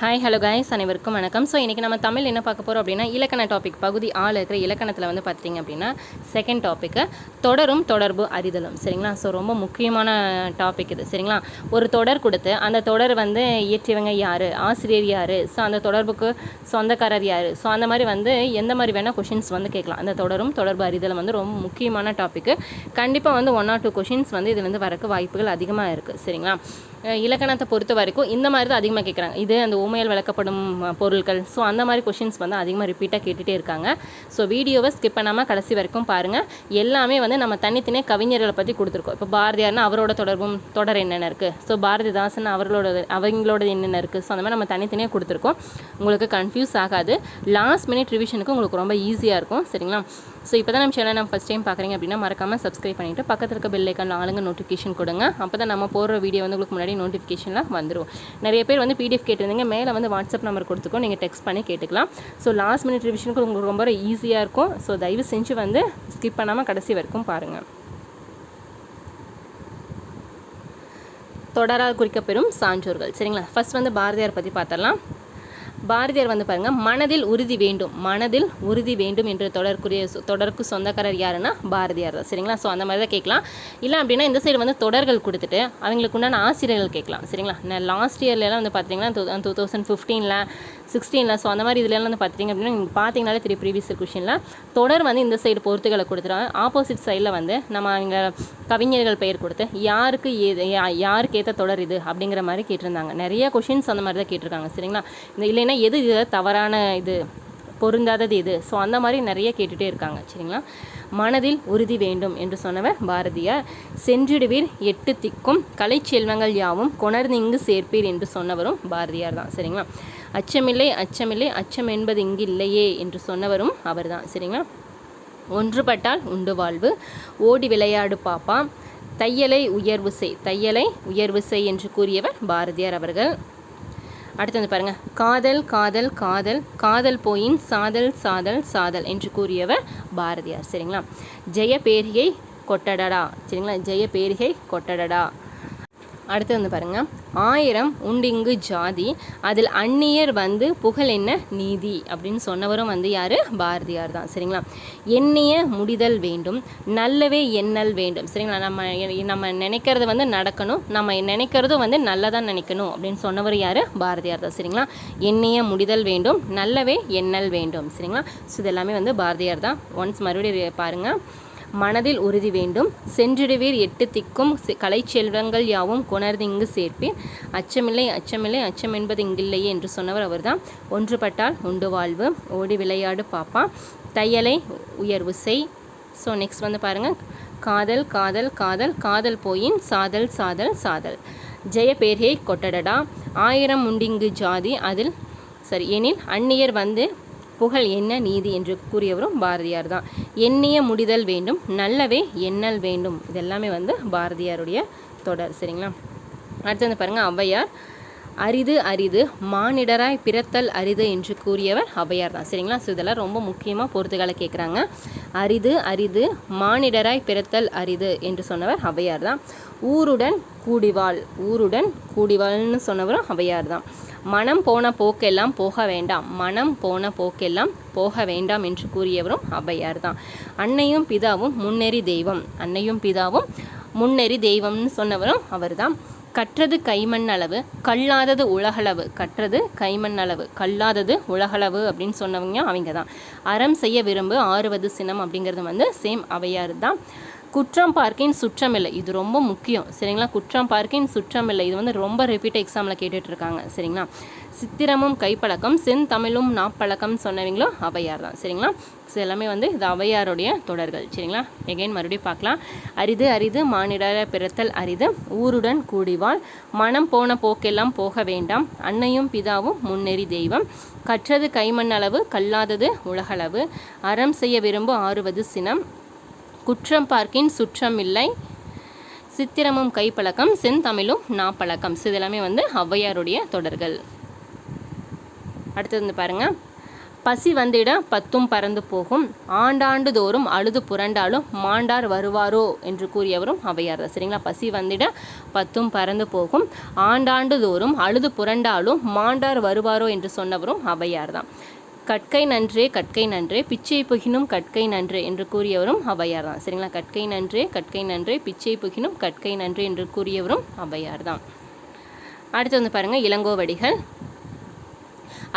Hi hello guys அனைவருக்கும் வணக்கம். So இன்றைக்கி நம்ம தமிழ் என்ன பார்க்க போகிறோம் அப்படின்னா இலக்கண டாபிக் பகுதி ஆள் இருக்கிற இலக்கணத்தில் வந்து பார்த்தீங்க அப்படின்னா செகண்ட் டாப்பிக்கு தொடரும் தொடர்பு அறிதலும். சரிங்களா? ஸோ ரொம்ப முக்கியமான டாபிக் இது. சரிங்களா? ஒரு தொடர் கொடுத்து அந்த தொடர் வந்து இயற்றியவங்க யார்? ஆசிரியர் யார்? ஸோ அந்த தொடர்புக்கு சொந்தக்காரர் யார்? ஸோ அந்த மாதிரி வந்து எந்த மாதிரி வேணால் கொஷின்ஸ் வந்து கேட்கலாம். அந்த தொடரும் தொடர்பு அறிதலும் வந்து ரொம்ப முக்கியமான டாப்பிக்கு கண்டிப்பாக வந்து ஒன் ஆர் டூ கொஷின்ஸ் வந்து இதுலேருந்து வரக்கு வாய்ப்புகள் அதிகமாக இருக்குது சரிங்களா? இலக்கணத்தை பொறுத்த வரைக்கும் இந்த மாதிரி தான் அதிகமாக கேட்குறாங்க இது அந்த உமையில் விளக்கப்படும் பொருட்கள் ஸோ அந்த மாதிரி கொஷின்ஸ் வந்து அதிகமாக ரிப்பீட்டாக கேட்டுகிட்டே இருக்காங்க. ஸோ வீடியோவை ஸ்கிப் பண்ணாமல் கடைசி வரைக்கும் பாருங்கள் எல்லாமே வந்து நம்ம தனித்தனியே கவிஞர்களை பற்றி கொடுத்துருக்கோம். இப்போ பாரதியார்னா அவரோட தொடர்பும் தொடர் என்னென்ன இருக்குது ஸோ பாரதிதாசன் அவர்களோட அவங்களோட என்னென்ன இருக்குது ஸோ அந்த மாதிரி நம்ம தனித்தனியாக கொடுத்துருக்கோம். உங்களுக்கு கன்ஃபியூஸ் ஆகாது. லாஸ்ட் மினிட் ரிவிஷனுக்கு உங்களுக்கு ரொம்ப ஈஸியாக இருக்கும். சரிங்களா? ஸோ இப்போ தான் நம்ம சேனல் நம்ம ஃபஸ்ட் டைம் பார்க்குறீங்க அப்படின்னா மறக்காமல் சப்ஸ்கிரைப் பண்ணிவிட்டு பக்கத்தில் இருக்க பெல் ஐக்கான் ஆளுங்க நோட்டிஃபிகேஷன் கொடுங்க. அப்போ தான் நம்ம போடுற வீடியோ வந்து உங்களுக்கு முன்னாடி நோட்டிஃபிகேஷன்லாம் வந்துடும் நிறைய பேர் வந்து பிடிஎஃப் கேட்டிருந்தீங்க மேலே வந்து வாட்ஸ்அப் நம்பர் கொடுத்துக்கோ நீங்கள் டெக்ஸ்ட் பண்ணி கேட்டுக்கலாம். ஸோ லாஸ்ட் மினிட் ரிவிஷனுக்கு உங்களுக்கு ரொம்ப ஈஸியாக இருக்கும். ஸோ தயவு செஞ்சு வந்து ஸ்கிப் பண்ணாமல் கடைசி வரைக்கும் பாருங்கள் தொடரால் குறிக்கப்பெறும் சான்றோர்கள். சரிங்களா? ஃபர்ஸ்ட் வந்து பாரதியார் பற்றி பார்த்தரலாம் பாரதியார் வந்து பாருங்கள் மனதில் உறுதி வேண்டும். மனதில் உறுதி வேண்டும் என்று தொடர்க்குரிய தொடருக்கு சொந்தக்காரர் யாருன்னா பாரதியார் தான். சரிங்களா? ஸோ அந்த மாதிரி தான் கேட்கலாம். இல்லை அப்படின்னா இந்த சைடு வந்து தொடர்கள் கொடுத்துட்டு அவங்களுக்கு உண்டான ஆசிரியர்கள் கேட்கலாம். சரிங்களா? நான் லாஸ்ட் இயர்லலாம் வந்து பார்த்தீங்கன்னா டூ டூ தௌசண்ட் ஃபிஃப்டீனில் சிக்ஸ்டீனில் ஸோ அந்த மாதிரி இதுலலாம் வந்து பார்த்தீங்க அப்படின்னா நீங்கள் பார்த்தீங்கனாலே திரு ப்ரீவியஸ் கொஷினில் தொடர் வந்து இந்த சைடு பொறுத்துகளை கொடுத்துருவாங்க ஆப்போசிட் சைடில் வந்து நம்ம அவங்க கவிஞர்கள் பெயர் கொடுத்து யாருக்கு ஏது யா- யாருக்கு ஏற்ற தொடர் இது அப்படிங்கிற மாதிரி கேட்டிருந்தாங்க. நிறைய கொஷின்ஸ் அந்த மாதிரி தான் கேட்டிருக்காங்க. சரிங்களா? இந்த இல்லைன்னா எது தவறான இது? பொருந்தாதது இது ஸோ அந்த மாதிரி நிறைய கேட்டுகிட்டே இருக்காங்க சரிங்களா? மனதில் உறுதி வேண்டும் என்று சொன்னவர் பாரதியார். சென்றிடுவீர் எட்டு திக்கும் கலைச்செல்வங்கள் யாவும் கொணர்ந்து இங்கு சேர்ப்பீர் என்று சொன்னவரும் பாரதியார் தான் சரிங்களா? அச்சமில்லை அச்சமில்லை அச்சம் என்பது இங்கு இல்லையே என்று சொன்னவரும் அவர்தான் சரிங்களா? ஒன்றுபட்டால் உண்டு வாழ்வு ஓடி விளையாடு பாப்பா தையலை உயர்வு செய் தையலை உயர்வு செய் என்று கூறியவர் பாரதியார் அவர்கள். அடுத்து வந்து பாருங்கள் காதல் காதல் காதல் காதல் போயின் சாதல் சாதல் சாதல் என்று கூறியவர் பாரதியார். சரிங்களா? ஜெய பேரிகை கொட்டடடா. சரிங்களா? ஜெய பேரிகை கொட்டடடா. அடுத்து வந்து பாருங்க. ஆயிரம் உண்டிங்கு ஜாதி. அதில் அந்நியர் வந்து புகழ் என்ன? நீதி. அப்படின்னு சொன்னவரும் வந்து யார்? பாரதியார் தான். சரிங்களா? எண்ணிய முடிதல் வேண்டும். நல்லவே எண்ணல் வேண்டும். சரிங்களா? நம்ம நம்ம நினைக்கிறது வந்து நடக்கணும். நம்ம நினைக்கிறதும் வந்து நல்லதாக நினைக்கணும். அப்படின்னு சொன்னவர் யார்? பாரதியார் தான். சரிங்களா? எண்ணிய முடிதல் வேண்டும். நல்லவே எண்ணல் வேண்டும். சரிங்களா? ஸோ இதெல்லாமே வந்து பாரதியார் தான். ஒன்ஸ் மறுபடியும் பாருங்கள் மனதில் உறுதி வேண்டும். சென்றிடுவீர் எட்டு திக்கும். கலை கலைச்செல்வங்கள் யாவும் கொணர்ந்திங்கு சேர்ப்பீர். அச்சமில்லை அச்சமில்லை அச்சம் என்பது இங்கில்லையே என்று சொன்னவர் அவர்தான். ஒன்றுபட்டால் உண்டு வாழ்வு. ஓடி விளையாடு பாப்பா. தையலை உயர்வு செய். ஸோ நெக்ஸ்ட் வந்து பாருங்கள் காதல் காதல் காதல் காதல் போயின் சாதல் சாதல் சாதல். ஜெய பேர்ஹே கொட்டடடா. ஆயிரம் உண்டிங்கு ஜாதி அதில் சரி எனில் அந்நியர் வந்து புகழ் என்ன நீதி என்று கூறியவரும் பாரதியார் தான். எண்ணிய முடிதல் வேண்டும் நல்லவே எண்ணல் வேண்டும். இதெல்லாமே வந்து பாரதியாருடைய தொடர் சரிங்களா? அடுத்து வந்து பாருங்கள் ஔவையார் அரிது அரிது மானிடராய் பிறத்தல் அரிது என்று கூறியவர் ஔவையார் தான் சரிங்களா? ஸோ இதெல்லாம் ரொம்ப முக்கியமாக பொறுத்துக்கால கேட்குறாங்க அரிது அரிது மானிடராய் பிறத்தல் அரிது என்று சொன்னவர் ஔவையார் தான். ஊருடன் கூடிவாள் ஊருடன் கூடிவாள்னு சொன்னவரும் ஔவையார் தான். மனம் போன போக்கெல்லாம் போக வேண்டாம். மனம் போன போக்கெல்லாம் போக வேண்டாம் என்று கூறியவரும் ஔவையார் தான். அன்னையும் பிதாவும் முன்னெறி தெய்வம். அன்னையும் பிதாவும் முன்னெறி தெய்வம்னு சொன்னவரும் அவர்தான். கற்றது கைமண் அளவு கல்லாதது உலகளவு. கற்றது கைமண் அளவு கல்லாதது உலகளவு அப்படின்னு சொன்னவங்க அவங்க தான் அறம் செய்ய விரும்பு ஆறுவது சினம் அப்படிங்கிறது வந்து சேம் அவையார் தான். குற்றம் பார்க்கின் சுற்றமில்லை. இது ரொம்ப முக்கியம். சரிங்களா? குற்றம் பார்க்கின் சுற்றமில்லை. இது வந்து ரொம்ப ரிப்பீட் எக்ஸாமில் கேட்டுட்டு இருக்காங்க சரிங்களா? சித்திரமும் கைப்பழக்கம் செந்தமிழும் நாப்பழக்கம் சொன்னவங்களோ அவையார் தான் சரிங்களா? ஸோ எல்லாமே வந்து இது அவையாருடைய தொடர்கள். சரிங்களா? எகைன் மறுபடியும் பார்க்கலாம். அரிது அரிது மானிடர பிறத்தல் அரிது ஊருடன் கூடிவாள். மனம் போன போக்கெல்லாம் போக வேண்டாம். அன்னையும் பிதாவும் முன்னேறி தெய்வம். கற்றது கைமண் அளவு கல்லாதது உலகளவு. அறம் செய்ய விரும்பு ஆறுவது சினம். குற்றம் பார்க்கின் சுற்றம் இல்லை. சித்திரமும் கைப்பழக்கம் செந்தமிழும் நாப்பழக்கம். ஸோ இதெல்லாமே வந்து ஔவையாருடைய தொடர்கள். அடுத்தது வந்து பாருங்க. பசி வந்திட பத்தும் பறந்து போகும். ஆண்டாண்டு தோறும் அழுது புரண்டாலும் மாண்டார் வருவாரோ என்று கூறியவரும் அவையார் தான். சரிங்களா? பசி வந்திட பத்தும் பறந்து போகும். ஆண்டாண்டு தோறும் அழுது புரண்டாலும் மாண்டார் வருவாரோ என்று சொன்னவரும் அவையார் தான். கற்கை நன்றே கற்கை நன்றே பிச்சை புகினும் கற்கை நன்றே என்று கூறியவரும் அவையார் தான் சரிங்களா? கற்கை நன்றே கற்கை நன்றே பிச்சை புகினும் கற்கை நன்றே என்று கூறியவரும் அவையார் தான் அடுத்து வந்து பாருங்கள் இளங்கோவடிகள்.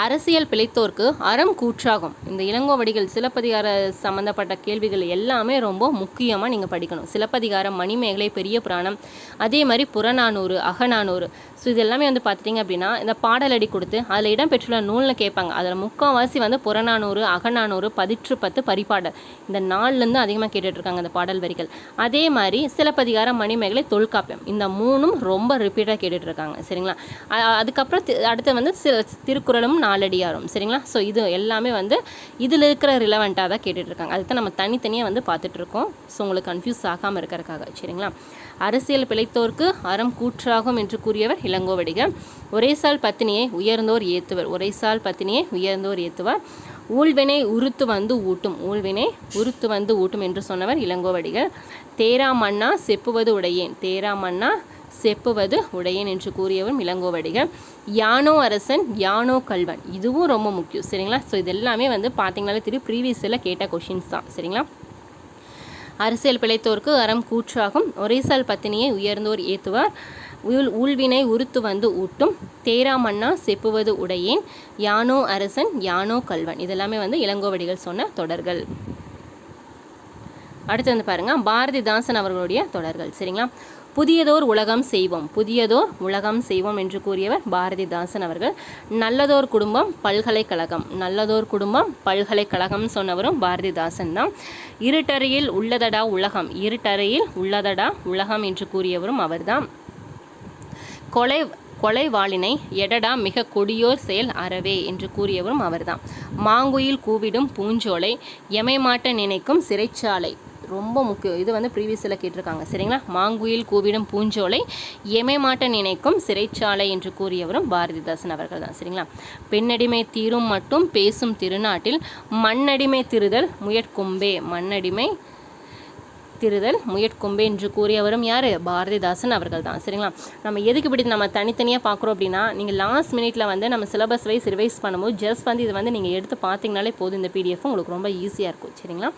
அரசியல் பிழைத்தோர்க்கு அறம் கூற்றாகும். இந்த இளங்கோவடிகள் சிலப்பதிகார சம்மந்தப்பட்ட கேள்விகள் எல்லாமே ரொம்ப முக்கியமாக நீங்கள் படிக்கணும். சிலப்பதிகாரம் மணிமேகலை பெரிய புராணம் அதே மாதிரி புறநானூறு அகநானூறு. ஸோ இது எல்லாமே வந்து பார்த்துட்டிங்க அப்படின்னா இந்த பாடலடி கொடுத்து அதில் இடம்பெற்றுள்ள நூல்னு கேட்பாங்க. அதில் முக்கால்வாசி வந்து புறநானூறு அகநானூறு பதிற்று பத்து பரிபாடல். இந்த நாள்லேருந்து அதிகமாக கேட்டுட்ருக்காங்க அந்த பாடல் வரிகள். அதே மாதிரி சிலப்பதிகாரம் மணிமேகலை தொல்காப்பியம். இந்த மூணும் ரொம்ப ரிப்பீட்டாக கேட்டுட்ருக்காங்க. சரிங்களா? அதுக்கப்புறம் அடுத்து வந்து சில திருக்குறளும் நாலடியாரும் சரிங்களா? ஸோ இது எல்லாமே வந்து இதில் இருக்கிற ரிலவெண்ட்டாக தான் கேட்டுட்ருக்காங்க. அதுதான் நம்ம தனித்தனியாக வந்து பார்த்துட்ருக்கோம். ஸோ உங்களுக்கு கன்ஃபியூஸ் ஆகாமல் இருக்கிறதுக்காக சரிங்களா? அரசியல் பிழைத்தோர்க்கு அறம் கூற்றாகும் என்று கூறியவர் இளங்கோவடிகள் ஒரேசால் பத்தினியை உயர்ந்தோர் ஏத்துவர். ஒரேசால் பத்தினியை உயர்ந்தோர் ஏத்துவார். ஊழ்வினை உறுத்து வந்து ஊட்டும். ஊழ்வினை உறுத்து வந்து ஊட்டும் என்று சொன்னவர் இளங்கோவடிகள் தேரா மன்னா செப்புவது உடையேன். தேரா மன்னா செப்புவது உடையேன் என்று கூறியவரும் இளங்கோவடிகள் யானோ அரசன் யானோ கல்வன் இதுவும் ரொம்ப முக்கியம். சரிங்களா? ஸோ இது எல்லாமே வந்து பார்த்தீங்கனாலே திரு ப்ரீவியஸில் கேட்ட கொஷின்ஸ் தான். சரிங்களா? அரசியல் பிழைத்தோர்க்கு அறம் கூற்றாகும். ஒரேசால் பத்தினியை உயர்ந்தோர் ஏத்துவார். உள் ஊழ்வினை உறுத்து வந்து ஊட்டும். தேரா மன்னா செப்புவது உடையேன். யானோ அரசன் யானோ கல்வன் இதெல்லாமே வந்து இளங்கோவடிகள் சொன்ன தொடர்கள். அடுத்து வந்து பாருங்க பாரதிதாசன் அவர்களுடைய தொடர்கள். சரிங்களா? புதியதோர் உலகம் செய்வோம் புதியதோர் உலகம் செய்வோம் என்று கூறியவர் பாரதிதாசன் அவர்கள். நல்லதோர் குடும்பம் பல்கலைக்கழகம் நல்லதோர் குடும்பம் பல்கலைக்கழகம் சொன்னவரும் பாரதிதாசன் தான். இருட்டறையில் உள்ளதடா உலகம் இருட்டறையில் உள்ளதடா உலகம் என்று கூறியவரும் அவர்தான் கொலை கொலைவாளினை எடடா மிக கொடியோர் செயல் அறவே என்று கூறியவரும் அவர்தான் மாங்குயில் கூவிடும் பூஞ்சோலை எமைமாட்ட நினைக்கும் சிறைச்சாலை ரொம்ப முக்கியம். இது வந்து ப்ரீவியஸில் கேட்டிருக்காங்க. சரிங்களா? மாங்குயில் கூவிடும் பூஞ்சோலை எமைமாட்ட நினைக்கும் சிறைச்சாலை என்று கூறியவரும் பாரதிதாசன் அவர்கள் தான். சரிங்களா? பெண்ணடிமை தீரும் மட்டும் பேசும் திருநாட்டில் மண்ணடிமை திருதல் முயற்கொம்பே மண்ணடிமை திருதல் முயற்கொம்பே என்று கூறியவரும் யார்? பாரதிதாசன் அவர்கள் தான். சரிங்களா? நம்ம எதுக்கு இப்படி நம்ம தனித்தனியாக பார்க்குறோம் அப்படின்னா நீங்கள் லாஸ்ட் மினிட்ல வந்து நம்ம சிலபஸ் வைஸ் ரிவைஸ் பண்ணும்போது ஜஸ்ட் வந்து இது வந்து நீங்கள் எடுத்து பார்த்தீங்கனாலே போதும். இந்த பிடிஎஃப் உங்களுக்கு ரொம்ப ஈஸியாக இருக்கும். சரிங்களா?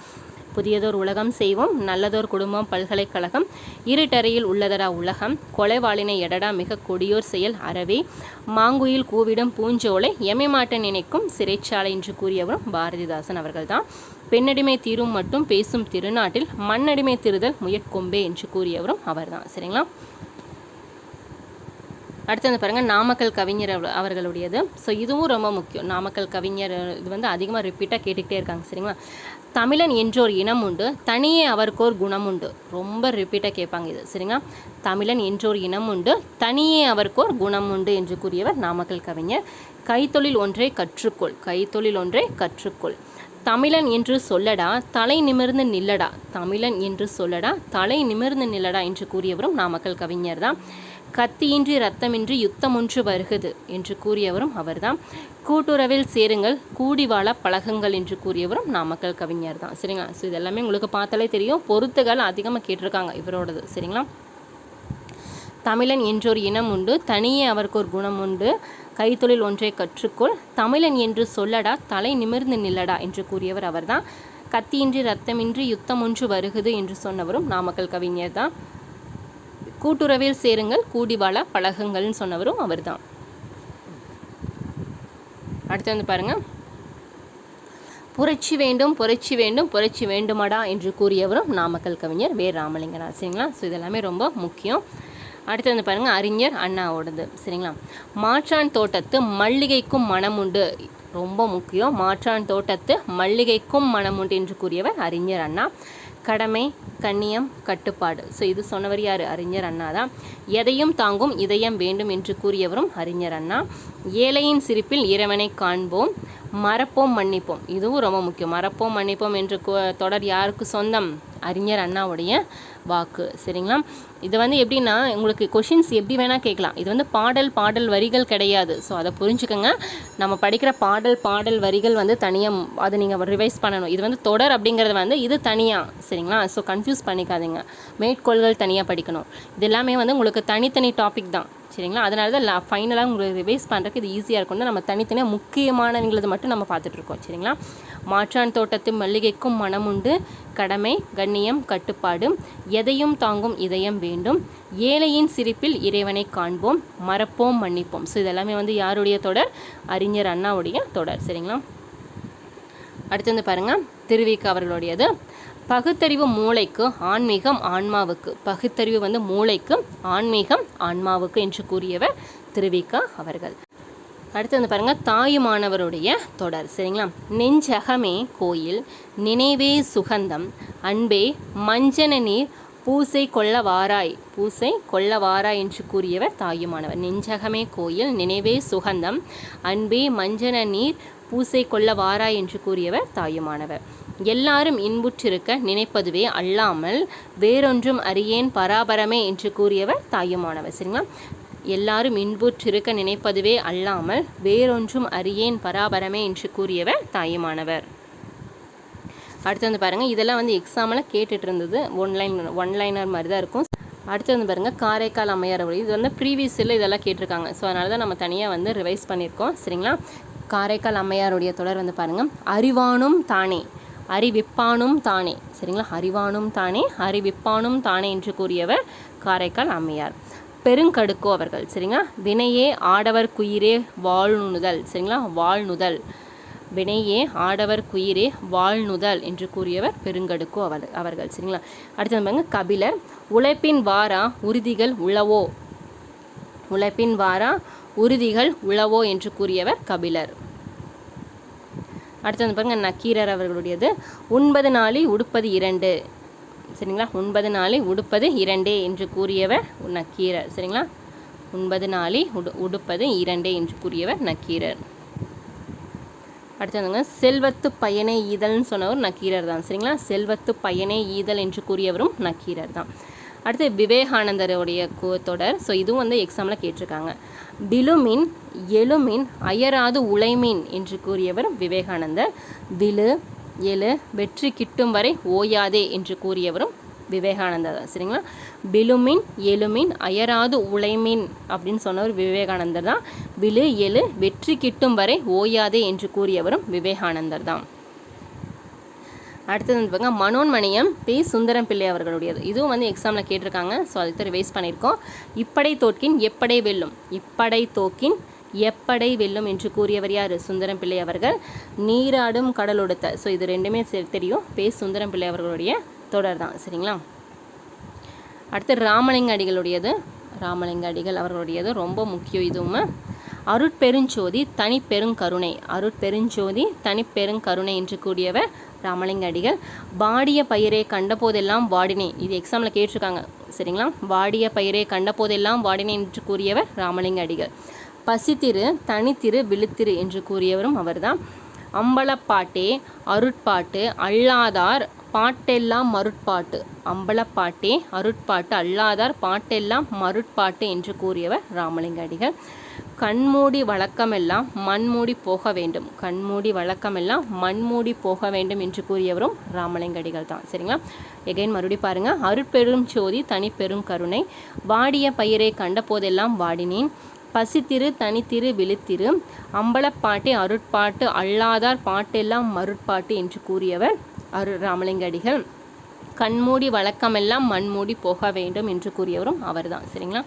புதியதோர் உலகம் செய்வோம் நல்லதோர் குடும்பம் பல்கலைக்கழகம். இருட்டறையில் உள்ளதடா உலகம். கொலைவாளினை எடடா மிக கொடியோர் செயல் அறவே. மாங்குயில் கூவிடும் பூஞ்சோலை எமைமாட்ட நினைக்கும் சிறைச்சாலை என்று கூறியவரும் பாரதிதாசன் அவர்கள்தான். பெண்ணடிமை தீரும் மட்டும் பேசும் திருநாட்டில் மண்ணடிமை திருதல் முயற்கொம்பே என்று கூறியவரும் அவர்தான். சரிங்களா? அடுத்து வந்து பாருங்கள் நாமக்கல் கவிஞர் அவர்களுடையது. ஸோ இதுவும் ரொம்ப முக்கியம். நாமக்கல் கவிஞர் இது வந்து அதிகமாக ரிப்பீட்டாக கேட்டுக்கிட்டே இருக்காங்க. சரிங்களா? தமிழன் என்றோர் இனம் உண்டு தனியே அவருக்கோர் குணம் உண்டு ரொம்ப ரிப்பீட்டாக கேட்பாங்க இது சரிங்களா? தமிழன் என்றோர் இனம் உண்டு தனியே அவருக்கோர் குணம் உண்டு என்று கூறியவர் நாமக்கல் கவிஞர். கைத்தொழில் ஒன்றை கற்றுக்கொள் கைத்தொழில் ஒன்றை கற்றுக்கொள். தமிழன் என்று சொல்லடா தலை நிமிர்ந்து நில்லடா. தமிழன் என்று சொல்லடா தலை நிமிர்ந்து நில்லடா என்று கூறியவரும் நாமக்கல் கவிஞர் தான். கத்தியின்றி ரத்தமின்றி யுத்தம் ஒன்று வருகுது என்று கூறியவரும் அவர்தான். கூட்டுறவில் சேருங்கள் கூடி வாழ பழகுங்கள் என்று கூறியவரும் நாமக்கல் கவிஞர் தான். சரிங்களா? ஸோ இதெல்லாமே உங்களுக்கு பார்த்தாலே தெரியும். பொருத்துகள் அதிகமாக கேட்டிருக்காங்க இவரோடது. சரிங்களா? தமிழன் என்றொரு இனம் உண்டு. தனியே அவருக்கு ஒரு குணம் உண்டு. கைத்தொழில் ஒன்றை கற்றுக்கொள். தமிழன் என்று சொல்லடா தலை நிமிர்ந்து நில்லடா என்று கூறியவர் அவர்தான். கத்தியின்றி ரத்தமின்றி யுத்தம் ஒன்று வருகுது என்று சொன்னவரும் நாமக்கல் கவிஞர் தான். கூட்டுறவில் சேருங்கள் கூடி வாழ பழகுங்கள்னு சொன்னவரும் அவர்தான். அடுத்து வந்து பாருங்க. புரட்சி வேண்டும் புரட்சி வேண்டும் புரட்சி வேண்டுமாடா என்று கூறியவரும் நாமக்கல் கவிஞர் வே. ராமலிங்கனா சரிங்களா? ஸோ இதெல்லாமே ரொம்ப முக்கியம். அடுத்து வந்து பாருங்க அறிஞர் அண்ணாவோடது. சரிங்களா? மாற்றான் தோட்டத்து மல்லிகைக்கும் மனம் உண்டு ரொம்ப முக்கியம். மாற்றான் தோட்டத்து மல்லிகைக்கும் மனம் உண்டு என்று கூறியவர் அறிஞர் அண்ணா. கடமை கண்ணியம் கட்டுப்பாடு. ஸோ இது சொன்னவர் யார்? அறிஞர் அண்ணா தான் எதையும் தாங்கும் இதயம் வேண்டும் என்று கூறியவரும் அறிஞர் அண்ணா. ஏழையின் சிரிப்பில் இறைவனை காண்போம் மறப்போம் மன்னிப்போம். இதுவும் ரொம்ப முக்கியம். மறப்போம் மன்னிப்போம் என்று தொடர் யாருக்கு சொந்தம்? அறிஞர் அண்ணாவுடைய வாக்கு. சரிங்களா? இது வந்து எப்படின்னா உங்களுக்கு கொஷின்ஸ் எப்படி வேணால் கேட்கலாம். இது வந்து பாடல் பாடல் வரிகள் கிடையாது. ஸோ அதை புரிஞ்சுக்கோங்க. நம்ம படிக்கிற பாடல் பாடல் வரிகள் வந்து தனியாக அதை நீங்கள் ரிவைஸ் பண்ணணும். இது வந்து தொடர் அப்படிங்கிறது வந்து இது தனியாக சரிங்களா? ஸோ கன்ஃபியூஸ் பண்ணிக்காதீங்க. மேற்கோள்கள் தனியாக படிக்கணும். இது எல்லாமே வந்து உங்களுக்கு தனித்தனி டாபிக் தான். சரிங்களா? அதனால தான் ஃபைனலாக உங்களுக்கு ரிவைஸ் பண்ணுறதுக்கு இது ஈஸியாக இருக்கும்னு நம்ம தனித்தனியாக முக்கியமானவங்களது மட்டும் நம்ம பார்த்துட்ருக்கோம் சரிங்களா? மாற்றான் தோட்டத்து மல்லிகைக்கும் மனமுண்டு கடமை கண்ணியம் கட்டுப்பாடு. எதையும் தாங்கும் இதயம் வேண்டும். ஏழையின் சிரிப்பில் இறைவனை காண்போம். மறப்போம் மன்னிப்போம். ஸோ இதெல்லாமே வந்து யாருடைய தொடர்? அறிஞர் அண்ணாவுடைய தொடர் சரிங்களா? அடுத்து வந்து பாருங்கள் திருவிக்கு அவர்களுடையது. பகுத்தறிவு மூளைக்கு ஆன்மீகம் ஆன்மாவுக்கு. பகுத்தறிவு வந்து மூளைக்கு ஆன்மீகம் ஆன்மாவுக்கு என்று கூறியவர் திருவிக்கா அவர்கள். அடுத்து வந்து பாருங்கள் தாயுமானவருடைய தொடர் சரிங்களா? நெஞ்சகமே கோயில் நினைவே சுகந்தம் அன்பே மஞ்சன நீர் பூசை கொள்ள வாராய் பூசை கொள்ள வாராய் என்று கூறியவர் தாயுமானவர். நெஞ்சகமே கோயில் நினைவே சுகந்தம் அன்பே மஞ்சன நீர் பூசை கொள்ள வாராய் என்று கூறியவர் தாயுமானவர். எல்லாரும் இன்புற்றிருக்க நினைப்பதுவே அல்லாமல் வேறொன்றும் அறியேன் பராபரமே என்று கூறியவர் தாயுமானவர் சரிங்களா? எல்லாரும் இன்புற்றிருக்க நினைப்பதுவே அல்லாமல் வேறொன்றும் அறியேன் பராபரமே என்று கூறியவர் தாயுமானவர். அடுத்து வந்து பாருங்கள் இதெல்லாம் வந்து எக்ஸாமில் கேட்டுட்டு இருந்தது ஒன்லைன் ஒன்லைனர் மாதிரி தான் இருக்கும். அடுத்து வந்து பாருங்கள் காரைக்கால் அம்மையார் அவர்கள். இது வந்து ப்ரீவியஸில் இதெல்லாம் கேட்டிருக்காங்க. ஸோ அதனால தான் நம்ம தனியாக வந்து ரிவைஸ் பண்ணியிருக்கோம் சரிங்களா? காரைக்கால் அம்மையாருடைய தொடர் வந்து பாருங்கள் அறிவானும் தானே அறிவிப்பானும் தானே. சரிங்களா? அறிவானும் தானே அறிவிப்பானும் தானே என்று கூறியவர் காரைக்கால் அம்மையார். பெருங்கடுக்கோ அவர்கள். சரிங்களா? வினையே ஆடவர் குயிரே வாழ்நுதல் சரிங்களா? வாழ்நுதல். வினையே ஆடவர் குயிரே வாழ்நுதல் என்று கூறியவர் பெருங்கடுக்கோ அவர் அவர்கள். சரிங்களா? அடுத்து பாருங்க கபிலர். உழைப்பின் வாரா உறுதிகள் உளவோ உழைப்பின் வாரா உறுதிகள் உளவோ என்று கூறியவர் கபிலர். அடுத்து வந்து பாருங்க நக்கீரர் அவர்களுடையது. ஒன்பது நாளி உடுப்பது இரண்டு. சரிங்களா? ஒன்பது நாளி உடுப்பது இரண்டே என்று கூறியவர் நக்கீரர். சரிங்களா? ஒன்பது நாளி உடு உடுப்பது இரண்டே என்று கூறியவர் நக்கீரர். அடுத்து செல்வத்து பயனே ஈதல்னு சொன்னவர் நக்கீரர் தான். சரிங்களா? செல்வத்து பயனே ஈதல் என்று கூறியவரும் நக்கீரர் தான். அடுத்து விவேகானந்தருடைய தொடர். ஸோ இதுவும் வந்து எக்ஸாமில் கேட்டிருக்காங்க. டிலுமின் எழுமின் அயராது உழைமின் என்று கூறியவர் விவேகானந்தர். திலு எழு வெற்றி கிட்டும் வரை ஓயாதே என்று கூறியவரும் விவேகானந்தர். தான் சரிங்களா? பிலுமின் எழுமின் அயராது உழைமின் அப்படின்னு சொன்னவர் விவேகானந்தர் தான். விழு எழு வெற்றி கிட்டும் வரை ஓயாதே என்று கூறியவரும் விவேகானந்தர் தான். அடுத்தது வந்து பாருங்க மனோன்மணியம் பி. சுந்தரம் பிள்ளை அவர்களுடையது. இதுவும் வந்து எக்ஸாமில் கேட்டிருக்காங்க. ஸோ அதுக்கு ரிவைஸ் பண்ணியிருக்கோம். இப்படை தோற்கின் எப்படை வெல்லும்? இப்படை தோக்கின் எப்படை வெல்லும் என்று கூறியவர் யார்? சுந்தரம் பிள்ளை அவர்கள். நீராடும் கடலொடுத்த ஸோ இது ரெண்டுமே தெரியும். பே. சுந்தரம் பிள்ளை அவர்களுடைய தொடர் தான். சரிங்களா? அடுத்து ராமலிங்க அடிகளுடையது ராமலிங்க அடிகள் அவர்களுடையது ரொம்ப முக்கியம் இதுவும். அருட்பெருஞ்சோதி தனிப்பெருங்கருணை. அருட்பெருஞ்சோதி தனிப்பெருங்கருணை என்று கூடியவர் ராமலிங்க அடிகள் வாடிய பயிரை கண்டபோதெல்லாம் வாடினேன் இது எக்ஸாமில் கேட்டிருக்காங்க. சரிங்களா? வாடிய பயிரை கண்டபோதெல்லாம் வாடினேன் என்று கூறியவர் ராமலிங்க அடிகள் பசித்திரு தனித்திரு விழுத்திரு என்று கூறியவரும் அவர்தான். அம்பலப்பாட்டே அருட்பாட்டு அல்லாதார் பாட்டெல்லாம் மருட்பாட்டு. அம்பலப்பாட்டே அருட்பாட்டு அல்லாதார் பாட்டெல்லாம் மருட்பாட்டு என்று கூறியவர் ராமலிங்க அடிகள் கண்மூடி வழக்கமெல்லாம் மண்மூடி போக வேண்டும். கண்மூடி வழக்கமெல்லாம் மண்மூடி போக வேண்டும் என்று கூறியவரும் ராமலிங்கடிகள் தான். சரிங்களா? எகைன் மறுபடி பாருங்க. அருட்பெரும் சோதி தனிப்பெரும் கருணை. வாடிய பயிரை கண்ட போதெல்லாம் வாடினேன். பசித்திரு தனித்திரு விழுத்திரு. அம்பலப்பாட்டே அருட்பாட்டு அல்லாதார் பாட்டெல்லாம் மருட்பாட்டு என்று கூறியவர் அரு ராமலிங்க அடிகள் கண்மூடி வழக்கமெல்லாம் மண்மூடி போக வேண்டும் என்று கூறியவரும் அவர்தான். சரிங்களா?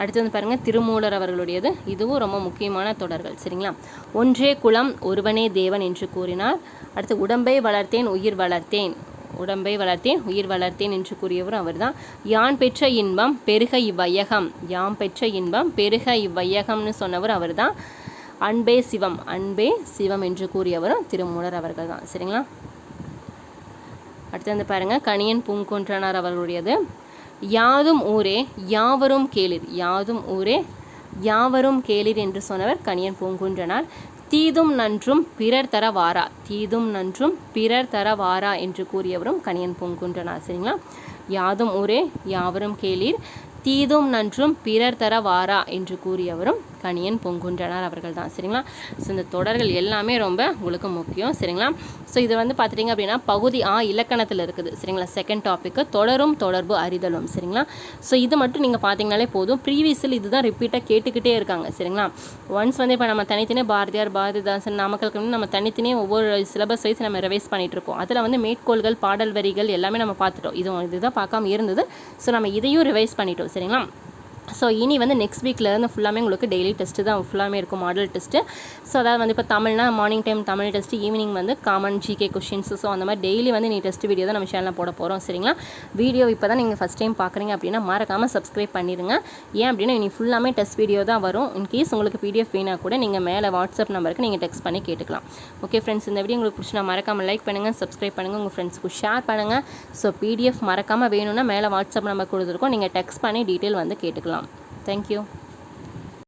அடுத்து வந்து பாருங்கள் திருமூலர் அவர்களுடையது. இதுவும் ரொம்ப முக்கியமான தொடர்கள் சரிங்களா? ஒன்றே குலம் ஒருவனே தேவன் என்று கூறினார். அடுத்து உடம்பை வளர்த்தேன் உயிர் வளர்த்தேன். உடம்பை வளர்த்தேன் உயிர் வளர்த்தேன் என்று கூறியவரும் அவர்தான். யான் பெற்ற இன்பம் பெருக இவ்வையகம். யாம் பெற்ற இன்பம் பெருக இவ்வையகம்னு சொன்னவர் அவர்தான். அன்பே சிவம் அன்பே சிவம் என்று கூறியவரும் திருமூலர் அவர்கள் தான் சரிங்களா? அடுத்து வந்து பாருங்க கணியன் பூங்குன்றனார் அவர்களுடையது. யாதும் ஊரே யாவரும் கேளிர். யாதும் ஊரே யாவரும் கேளிர் என்று சொன்னவர் கணியன் பூங்குன்றனார். தீதும் நன்றும் பிறர் தர வாரா. தீதும் நன்றும் பிறர் தர வாரா என்று கூறியவரும் கணியன் பூங்குன்றனார். சரிங்களா? யாதும் ஊரே யாவரும் கேளீர். தீதும் நன்றும் பிறர் தர வாரா என்று கூறியவரும் கணியன் பொங்குன்றனார் அவர்கள் தான் சரிங்களா? ஸோ இந்த தொடர்கள் எல்லாமே ரொம்ப உங்களுக்கு முக்கியம். சரிங்களா? ஸோ இது வந்து பார்த்துட்டிங்க அப்படின்னா பகுதி ஆ இலக்கணத்தில் இருக்குது. சரிங்களா? செகண்ட் டாப்பிக்கு தொடரும் தொடர்பு அறிதலும். சரிங்களா? ஸோ இது மட்டும் நீங்கள் பார்த்தீங்கனாலே போதும். ப்ரீவியஸில் இதுதான் ரிப்பீட்டாக கேட்டுக்கிட்டே இருக்காங்க. சரிங்களா? ஒன்ஸ் வந்து இப்போ நம்ம தனித்தனியாக பாரதியார் பாரதிதாசன் நாமக்கலுக்கு வந்து நம்ம தனித்தனியாக ஒவ்வொரு சிலபஸ் வைஸ் நம்ம ரிவைஸ் பண்ணிகிட்டு இருக்கோம் அதில் வந்து மேற்கோள்கள் பாடல் வரிகள் எல்லாமே நம்ம பார்த்துட்டோம் இது இதுதான் பார்க்காம இருந்தது. ஸோ நம்ம இதையும் ரிவைஸ் பண்ணிட்டோம். சரிங்களா? ஸோ இனி வந்து நெக்ஸ்ட் வீக்லேருந்து ஃபுல்லாமே உங்களுக்கு டெய்லி டெஸ்ட்டு தான் ஃபுல்லாமே இருக்கும் மாடல் டெஸ்ட்டு ஸோ அதாவது வந்து இப்போ தமிழ்னா morning time Tamil test evening வந்து காமன் ஜிகே கொஷின்ஸ் ஸோ அந்த மாதிரி டெய்லி வந்து நீ டெஸ்ட் வீடியோ தான் நம்ம சேனலில் போட போகிறோம் சரிங்களா? வீடியோ இப்போ தான் நீங்கள் ஃபஸ்ட் டைம் பார்க்குறீங்க அப்படின்னா மறக்காமல் சப்ஸ்கிரைப் பண்ணிடுங்க ஏன் அப்படின்னா இனி ஃபுல்லாமே டெஸ்ட் வீடியோ தான் வரும். இன்கேஸ் உங்களுக்கு பிடிஎஃப் வேணா கூட நீங்கள் மேலே வாட்ஸ்அப் நம்பருக்கு நீங்கள் டெக்ஸ்ட் பண்ணி கேட்டுக்கலாம். ஓகே ஃப்ரெண்ட்ஸ் இந்த வீடியோ உங்களுக்கு பிடிச்சினா மறக்காமல் லைக் பண்ணுங்கள் சப்ஸ்கிரைப் பண்ணுங்கள் உங்கள் ஃப்ரெண்ட்ஸ்க்கு ஷேர் பண்ணுங்கள் ஸோ பிடிஎஃப் மறக்காமல் வேணும்னா மேலே வாட்ஸ்அப் நம்பர் கொடுத்துருக்கோம். நீங்கள் டெக்ஸ்ட் பண்ணி டீட்டெயில் வந்து கேட்டுக்கலாம். Thank you.